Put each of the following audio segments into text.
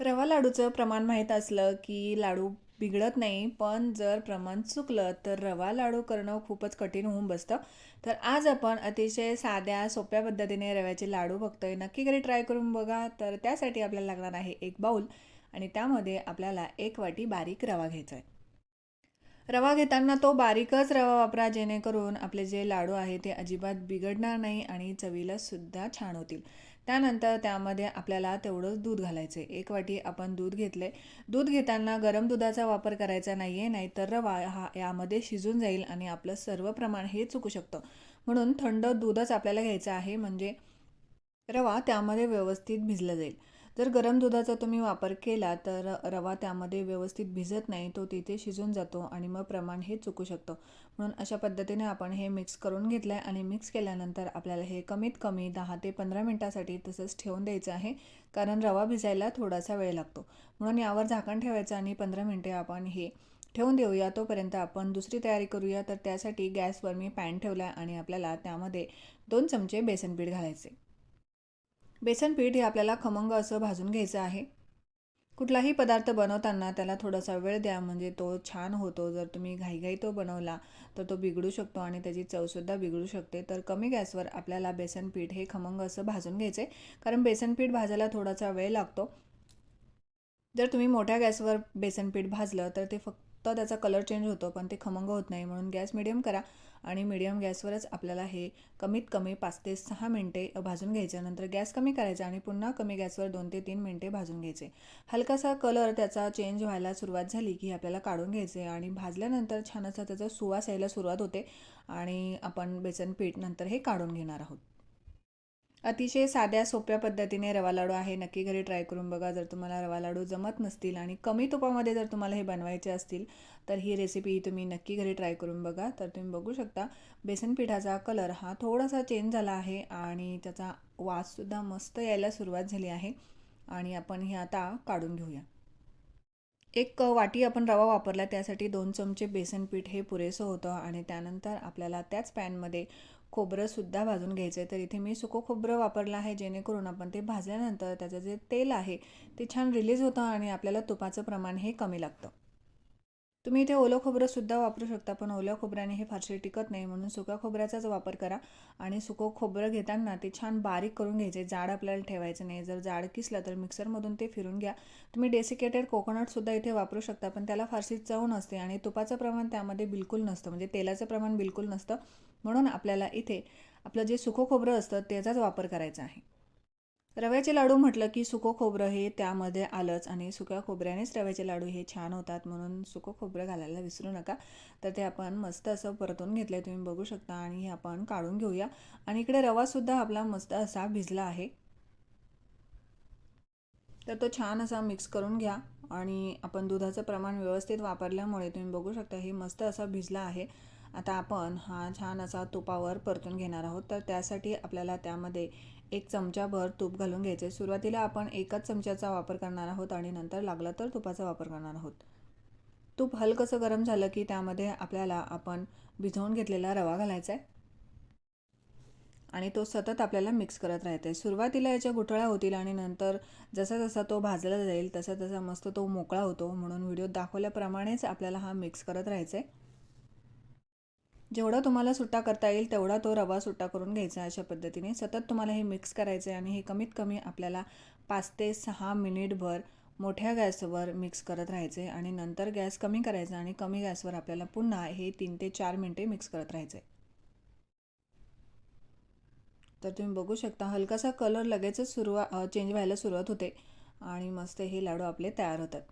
रवा लाडूचं प्रमाण माहीत असलं की लाडू बिघडत नाही पण जर प्रमाण चुकलं तर रवा लाडू करणं खूपच कठीण होऊन बसतं. तर आज आपण अतिशय साध्या सोप्या पद्धतीने रव्याचे लाडू बघतोय. नक्की घरी ट्राय करून बघा. तर त्यासाठी आपल्याला लागणार आहे एक बाऊल आणि त्यामध्ये आपल्याला एक वाटी बारीक रवा घ्यायचा आहे रवा घेताना तो बारीकच रवा वापरा जेणेकरून आपले जे लाडू आहे ते अजिबात बिघडणार नाही आणि चवीला सुद्धा छान होतील. त्यानंतर त्यामध्ये आपल्याला तेवढंच दूध घालायचं आहे एक वाटी आपण दूध घेतले दूध घेताना गरम दुधाचा वापर करायचा नाही आहे नाहीतर रवा हा यामध्ये शिजून जाईल आणि आपलं सर्व प्रमाण हे चुकू शकतं. म्हणून थंड दूधच आपल्याला घ्यायचं आहे म्हणजे रवा त्यामध्ये व्यवस्थित भिजलं जाईल. जर गरम दुधाचा तुम्ही वापर केला तर रवा त्यामध्ये व्यवस्थित भिजत नाही तो तिथे शिजून जातो आणि मग प्रमाण हे चुकू शकतो. म्हणून अशा पद्धतीने आपण हे मिक्स करून घेतलं आहे आणि मिक्स केल्यानंतर आपल्याला हे कमीत कमी दहा ते पंधरा मिनटासाठी तसंच ठेवून द्यायचं आहे कारण रवा भिजायला थोडासा वेळ लागतो. म्हणून यावर झाकण ठेवायचं आणि पंधरा मिनटे आपण हे ठेवून देऊया तोपर्यंत आपण दुसरी तयारी करूया. तर त्यासाठी गॅसवर मी पॅन ठेवला आणि आपल्याला त्यामध्ये दोन चमचे बेसन पीठ घालायचे बेसन पीठ हे आपल्याला खमंग असं भाजून घ्यायचं आहे. कुठलाही पदार्थ बनवताना त्याला थोडासा वेळ द्या म्हणजे तो छान होतो. जर तुम्ही घाईघाई तो बनवला तर तो बिघडू शकतो आणि त्याची चवसुद्धा बिघडू शकते. तर कमी गॅसवर आपल्याला बेसन पीठ हे खमंग असं भाजून घ्यायचं आहे कारण बेसन पीठ भाजायला थोडासा वेळ लागतो. जर तुम्ही मोठ्या गॅसवर बेसन पीठ भाजलं तर ते फक्त फक्त त्याचा कलर चेंज होतो पण ते खमंग होत नाही. म्हणून गॅस मिडियम करा आणि मिडियम गॅसवरच आपल्याला हे कमीत कमी पाच ते सहा मिनटे भाजून घ्यायचे. नंतर गॅस कमी करायचा आणि पुन्हा कमी गॅसवर दोन ते तीन मिनटे भाजून घ्यायचे. हलकासा कलर त्याचा चेंज व्हायला सुरुवात झाली की आपल्याला काढून घ्यायचे आणि भाजल्यानंतर छान असा त्याचा सुवास यायला सुरुवात होते आणि आपण बेसन पीठ नंतर हे काढून घेणार आहोत. अतिशय साध्या सोप्या पद्धतीने रवा लाडू आहे. नक्की घरी ट्राय करून बघा. जर तुम्हाला रवा लाडू जमत नसतील आणि कमी तुपामध्ये जर तुम्हाला हे बनवायचे असतील तर ही रेसिपी तुम्ही नक्की घरी ट्राय करून बघा. तर तुम्ही बघू शकता बेसन पिठाचा कलर हा थोडासा चेंज झाला आहे आणि त्याचा वाससुद्धा मस्त यायला सुरुवात झाली आहे. आणि आपण हे आता काढून घेऊया. एक वाटी आपण रवा वापरला त्यासाठी दोन चमचे बेसन पीठ हे पुरेसं होतं आणि त्यानंतर आपल्याला त्याच पॅनमध्ये खोबरंसुद्धा भाजून घ्यायचं आहे तर इथे मी सुकं खोबरं वापरलं आहे जेणेकरून आपण ते भाजल्यानंतर त्याचं जे तेल आहे ते छान रिलीज होतं आणि आपल्याला तुपाचं प्रमाण हे कमी लागतं. तुम्ही इथे ओलं खोबरंसुद्धा वापरू शकता पण ओल्या खोबऱ्याने हे फारसे टिकत नाही. म्हणून सुक्या खोबऱ्याचाच वापर करा आणि सुकं खोबरं घेताना ते छान बारीक करून घ्यायचे. जाड आपल्याला ठेवायचं नाही. जर जाड किसलं तर मिक्सरमधून ते फिरून घ्या. तुम्ही डेसिकेटेड कोकोनटसुद्धा इथे वापरू शकता पण त्याला फारशी चव नसते आणि तुपाचं प्रमाण त्यामध्ये बिलकुल नसतं. म्हणजे तेलाचं प्रमाण बिलकुल नसतं. म्हणून आपल्याला इथे आपलं जे सुकं खोबरं असतं त्याचाच वापर करायचा आहे. रव्याचे लाडू म्हटलं की सुकं खोबरं हे त्यामध्ये आलंच आणि सुक्या खोबऱ्यानेच रव्याचे लाडू हे छान होतात म्हणून सुकं खोबरं घालायला विसरू नका. तर ते आपण मस्त असं परतून घेतलं आहे तुम्ही बघू शकता आणि हे आपण काढून घेऊया. आणि इकडे रवासुद्धा आपला मस्त असा भिजला आहे. तर तो छान असा मिक्स करून घ्या आणि आपण दुधाचं प्रमाण व्यवस्थित वापरल्यामुळे तुम्ही बघू शकता हे मस्त असा भिजला आहे. आता आपण हा छान असा तुपावर परतून घेणार आहोत. तर त्यासाठी आपल्याला त्यामध्ये एक चमचाभर तूप घालून घ्यायचे सुरुवातीला आपण एकच चमच्याचा वापर करणार आहोत आणि नंतर लागला तर तुपाचा वापर करणार आहोत. तूप हलकंसं गरम झालं की त्यामध्ये आपल्याला आपण भिजवून घेतलेला रवा घालायचा आहे आणि तो सतत आपल्याला मिक्स करत राहते सुरुवातीला याच्या गुठळ्या होतील आणि नंतर जसा जसा तो भाजला जाईल तसा तसा मस्त तो मोकळा होतो म्हणून व्हिडिओत दाखवल्याप्रमाणेच आपल्याला हा मिक्स करत राहायचा आहे जेवढा तुम्हाला सुट्टा करता येईल तेवढा तो रवा सुट्टा करून घ्यायचा अशा पद्धतीने. सतत तुम्हाला हे मिक्स करायचं आहे आणि हे कमीत कमी आपल्याला पाच ते सहा मिनिटभर मोठ्या गॅसवर मिक्स करत राहायचे आणि नंतर गॅस कमी करायचा आणि कमी गॅसवर आपल्याला पुन्हा हे तीन ते चार मिनटे मिक्स करत राहायचे तर तुम्ही बघू शकता हलकासा कलर लगेचच सुरुवात चेंज व्हायला सुरुवात होते आणि मस्त हे लाडू आपले तयार होतात.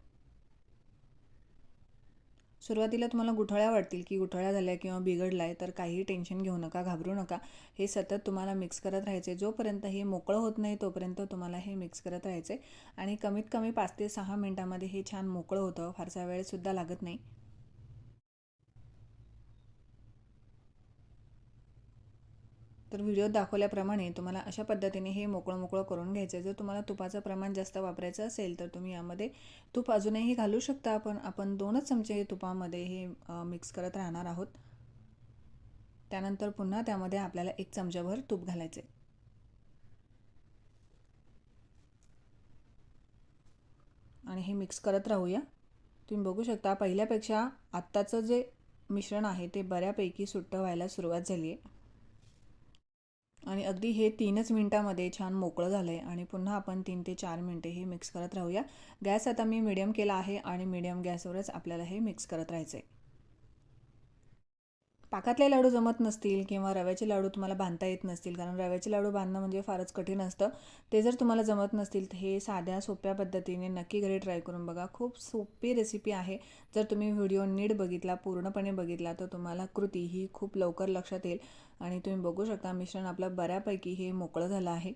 सुरुवातीला तुम्हाला गुठळ्या वाटतील की गुठळ्या झाल्या किंवा बिघडला आहे तर काहीही टेन्शन घेऊ नका घाबरू नका. हे सतत तुम्हाला मिक्स करत राहायचे. जोपर्यंत हे मोकळं होत नाही तोपर्यंत तुम्हाला हे मिक्स करत राहायचे. आणि कमीत कमी पाच ते सहा मिनटामध्ये हे छान मोकळं होतं. फारसा वेळसुद्धा लागत नाही. तर व्हिडिओ दाखवल्याप्रमाणे तुम्हाला अशा पद्धतीने हे मोकळं मोकळं करून घ्यायचं आहे. जर तुम्हाला तुपाचं प्रमाण जास्त वापरायचं असेल तर तुम्ही यामध्ये तूप अजूनही घालू शकता. पण आपण दोनच चमचे तुपामध्ये हे मिक्स करत राहणार आहोत. त्यानंतर पुन्हा त्यामध्ये आपल्याला एक चमचाभर तूप घालायचं आहे. आणि हे मिक्स करत राहूया. तुम्ही बघू शकता पहिल्यापेक्षा आत्ताचं जे मिश्रण आहे ते बऱ्यापैकी सुट्टं व्हायला सुरुवात झाली आहे. आणि अगदी हे तीनच मिनटामध्ये छान मोकळं झालं आहे आणि पुन्हा आपण तीन ते चार मिनटे हे मिक्स करत राहूया. गॅस आता मी मिडियम केला आहे आणि मिडियम गॅसवरच आपल्याला हे मिक्स करत राहायचं आहे पाकातले लाडू जमत नसतील किंवा रव्याचे लाडू तुम्हाला बांधता येत नसतील कारण रव्याचे लाडू बांधणं म्हणजे फारच कठीण असतं. ते जर तुम्हाला जमत नसतील तर हे साध्या सोप्या पद्धतीने नक्की घरी ट्राय करून बघा. खूप सोपी रेसिपी आहे. जर तुम्ही व्हिडिओ नीट बघितला पूर्णपणे बघितला तर तुम्हाला कृती ही खूप लवकर लक्षात येईल. आणि तुम्ही बघू शकता मिश्रण आपलं बऱ्यापैकी हे मोकळं झालं आहे.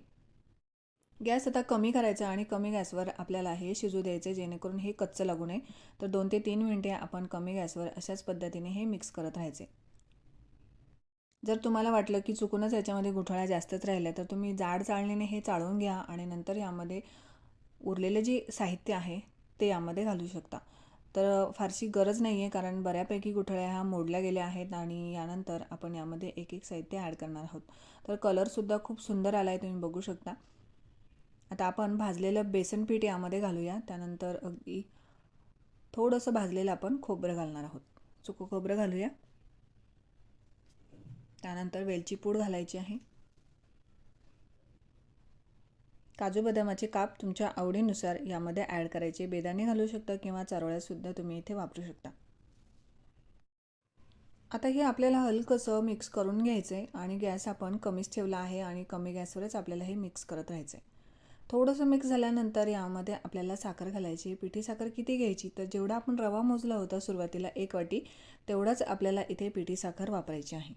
गॅस आता कमी करायचा आणि कमी गॅसवर आपल्याला हे शिजू द्यायचे जेणेकरून हे कच्चं लागू नये. तर दोन ते तीन मिनटे आपण कमी गॅसवर अशाच पद्धतीने हे मिक्स करत राहायचे. जर तुम्हाला वाटलं की चुकूनच याच्यामध्ये गुठळ्या जास्तच राहिल्या तर तुम्ही जाड चाळणीने हे चाळून घ्या आणि नंतर यामध्ये उरलेले जे साहित्य आहे ते यामध्ये घालू शकता. तर फारशी गरज नाही आहे कारण बऱ्यापैकी गुठळ्या ह्या मोडल्या गेल्या आहेत आणि यानंतर आपण यामध्ये एक एक साहित्य ॲड करणार आहोत. तर कलरसुद्धा खूप सुंदर आला आहे तुम्ही बघू शकता. आता आपण भाजलेलं बेसन पीठ यामध्ये घालूया. त्यानंतर अगदी थोडंसं भाजलेलं आपण खोबरं घालणार आहोत. चुकं खोबरं घालूया. त्यानंतर वेलची पूड घालायची आहे. काजू बदामाचे काप तुमच्या आवडीनुसार यामध्ये ॲड करायचे. बेदाणे घालू शकता किंवा चारोळ्यासुद्धा तुम्ही इथे वापरू शकता. आता हे आपल्याला हलकंसं मिक्स करून घ्यायचं आहे आणि गॅस आपण कमीच ठेवला आहे आणि कमी गॅसवरच आपल्याला हे मिक्स करत राहायचं आहे थोडंसं मिक्स झाल्यानंतर यामध्ये आपल्याला साखर घालायची. पिठी साखर किती घ्यायची? तर जेवढा आपण रवा मोजला होता सुरुवातीला एक वाटी तेवढाच आपल्याला इथे पिठी साखर वापरायची आहे.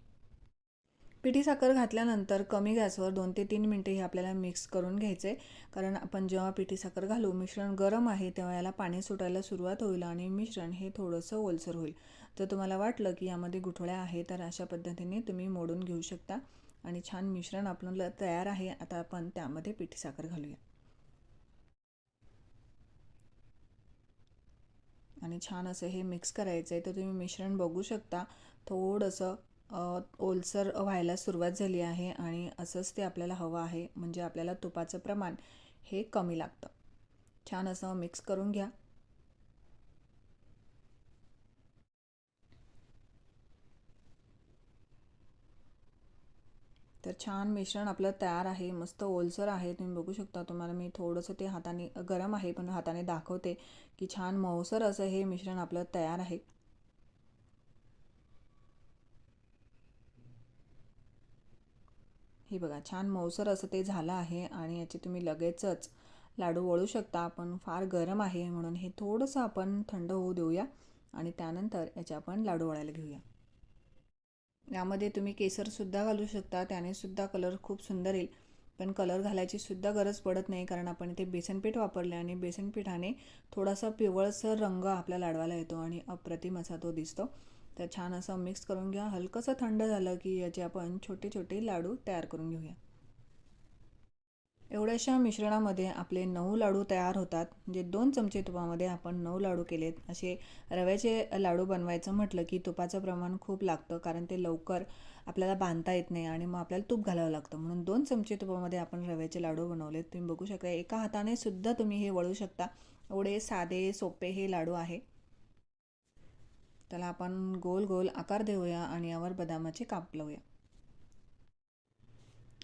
पिठी साखर घातल्यानंतर कमी गॅसवर दोन ते तीन मिनटे हे आपल्याला मिक्स करून घ्यायचं. आहे कारण आपण जेव्हा पिठी साखर घालू मिश्रण गरम आहे तेव्हा याला पाणी सुटायला सुरुवात होईल आणि मिश्रण हे थोडंसं ओलसर होईल. जर तुम्हाला वाटलं की यामध्ये गुठळ्या आहे तर अशा पद्धतीने तुम्ही मोडून घेऊ शकता. आणि छान मिश्रण आपलं तयार आहे आता आपण त्यामध्ये पिठी साखर घालूया. आणि छान असं हे मिक्स करायचं आहे तर तुम्ही मिश्रण बघू शकता. थोडंसं ओलसर व्हायला सुरुवात झाली आहे आणि असंच ते आपल्याला हवं आहे म्हणजे आपल्याला तुपाचं प्रमाण हे कमी लागतं. छान असं मिक्स करून घ्या. तर छान मिश्रण आपलं तयार आहे मस्त ओलसर आहे. तुम्ही बघू शकता तुम्हाला मी थोडंसं ते हाताने गरम आहे पण हाताने दाखवते की छान मऊसर असं हे मिश्रण आपलं तयार आहे. हे बघा छान मऊसर असं ते झालं आहे आणि याचे तुम्ही लगेचच लाडू वळू शकता. पण फार गरम आहे म्हणून हे थोडंसं आपण थंड होऊ देऊया आणि त्यानंतर याचे आपण लाडू वळायला घेऊया. यामध्ये तुम्ही केसरसुद्धा घालू शकता त्यानेसुद्धा कलर खूप सुंदर येईल. पण कलर घालायची सुद्धा गरज पडत नाही कारण आपण इथे बेसनपीठ वापरले आणि बेसनपीठाने थोडासा पिवळसर रंग आपल्या लाडवाला येतो आणि अप्रतिम असा तो दिसतो. तर छान असं मिक्स करून घ्या. हलकंसं थंड झालं की याचे आपण छोटे छोटे लाडू तयार करून घेऊया. एवढ्याशा मिश्रणामध्ये आपले नऊ लाडू तयार होतात. म्हणजे दोन चमचे तुपामध्ये आपण नऊ लाडू केलेत. असे रव्याचे लाडू बनवायचं म्हटलं की तुपाचं प्रमाण खूप लागतं कारण ते लवकर आपल्याला बांधता येत नाही आणि मग आपल्याला तूप घालावं लागतं. म्हणून दोन चमचे तुपामध्ये आपण रव्याचे लाडू बनवलेत. तुम्ही बघू शकता एका हाताने सुद्धा तुम्ही हे वळू शकता. एवढे साधे सोपे हे लाडू आहे. त्याला आपण गोल गोल आकार देऊया आणि यावर बदामाचे काप लावूया.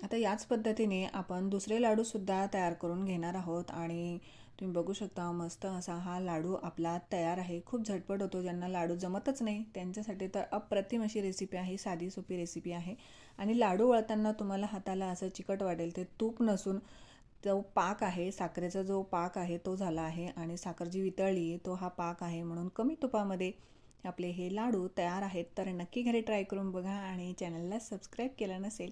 आता याच पद्धतीने आपण दुसरे लाडूसुद्धा तयार करून घेणार आहोत आणि तुम्ही बघू शकता मस्त असा हा लाडू आपला तयार आहे. खूप झटपट होतो ज्यांना लाडू जमतच नाही त्यांच्यासाठी तर अप्रतिम अशी रेसिपी आहे साधी सोपी रेसिपी आहे. आणि लाडू वळताना तुम्हाला हाताला असं चिकट वाटेल ते तूप नसून तो पाक आहे साखरेचा जो पाक आहे तो झाला आहे आणि साखर जी वितळली आहे तो हा पाक आहे म्हणून कमी तुपामध्ये आपले हे लाडू तयार आहेत तर नक्की घरी ट्राय करून बघा आणि चॅनलला सबस्क्राईब केलं नसेल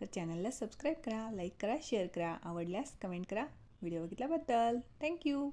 तर चॅनलला सबस्क्राईब करा लाईक करा शेअर करा आवडल्यास कमेंट करा. व्हिडिओ बघितल्याबद्दल. थँक्यू